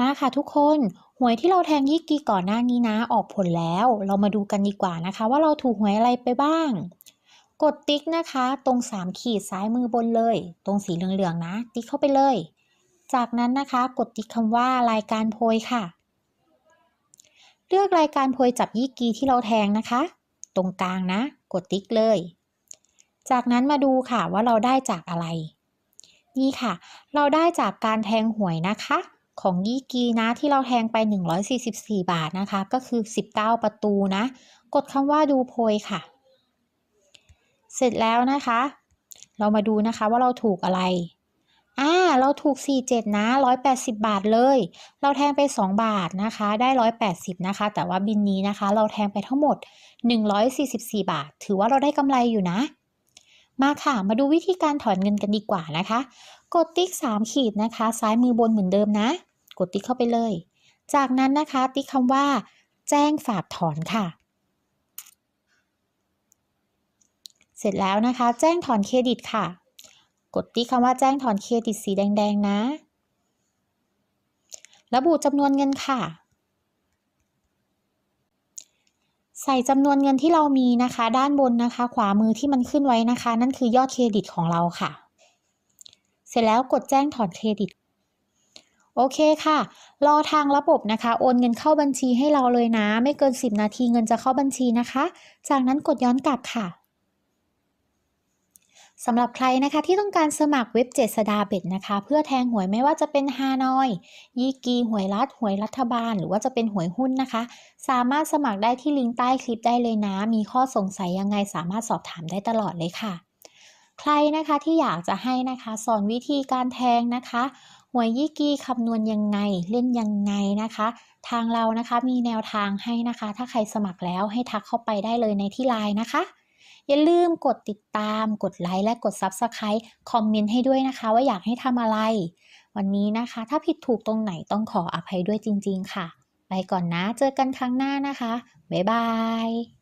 มาค่ะทุกคนหวยที่เราแทงยี่กีก่อนหน้านี้นะออกผลแล้ว เรามาดูกันดีกว่านะคะ ว่าเราถูกหวยอะไรไปบ้าง กดติ๊กนะคะ ตรง 3 ขีดซ้ายมือบนเลย ตรงสีเหลืองๆนะ ติ๊กเข้าไปเลย จากนั้นนะคะ กดติ๊กคำว่ารายการโพยค่ะ เลือกรายการโพยจับยี่กีที่เราแทงนะคะ ตรงกลางนะ กดติ๊กเลย จากนั้นมาดูค่ะว่าเราได้จากอะไร นี่ค่ะ เราได้จากการแทงหวยนะคะ ของยี่กีนะที่เราแทงไป 144 บาทนะคะ ก็คือ 19 ประตูนะ กดคำว่าดูโพยค่ะ เสร็จแล้วนะคะ เรามาดูนะคะว่าเราถูกอะไรอ่าเราถูก 47 นะ 180 บาทเลย เราแทงไป 2 บาทนะคะ ได้ 180 นะคะ แต่ว่าบินนี้นะคะ เราแทงไปทั้งหมด 144 บาท ถือว่าเราได้กำไรอยู่นะ มาค่ะ มาดูวิธีการถอนเงินกันดีกว่านะคะ กดติ๊ก 3 ขีดนะคะ ซ้ายมือบนเหมือนเดิมนะ กดติ๊กเข้าไปเลย จากนั้นนะคะ ติ๊กคำว่า แจ้งฝากถอนค่ะ เสร็จแล้วนะคะ แจ้งถอนเครดิตค่ะ กดติ๊กคำว่าแจ้งถอนเครดิตสีแดง ๆ นะระบุจำนวนเงินค่ะ ใส่จำนวนเงินที่เรามีนะคะ ด้านบนนะคะ ขวามือที่มันขึ้นไว้นะคะ นั่นคือยอดเครดิตของเราค่ะ เสร็จแล้วกดแจ้งถอนเครดิต โอเคค่ะ รอทางระบบนะคะ โอนเงินเข้าบัญชีให้เราเลยนะ ไม่เกิน 10 นาทีเงินจะเข้าบัญชีนะคะ จากนั้นกดย้อนกลับค่ะสำหรับใครนะคะที่ต้องการสมัครเว็บเจษดาเบ็ดนะคะ เพื่อแทงหวยไม่ว่าจะเป็นฮานอย ยี่กีหวยรัฐหวยรัฐบาล หรือว่าจะเป็นหวยหุ้นนะคะ สามารถสมัครได้ที่ลิงก์ใต้คลิปได้เลยนะ มีข้อสงสัยยังไงสามารถสอบถามได้ตลอดเลยค่ะ ใครนะคะที่อยากจะให้นะคะสอนวิธีการแทงนะคะหวยยี่กีคำนวณยังไงเล่นยังไงนะคะ ทางเรานะคะมีแนวทางให้นะคะ ถ้าใครสมัครแล้วให้ทักเข้าไปได้เลยในที่ไลน์นะคะ อย่าลืมกดติดตามกดไลค์และกด Subscribe คอมเมนต์ให้ด้วยนะคะ ว่าอยากให้ทำอะไร วันนี้นะคะ ถ้าผิดถูกตรงไหนต้องขออภัยด้วยจริง ๆ ค่ะ ไปก่อนนะ เจอกันครั้งหน้านะคะ บ๊ายบาย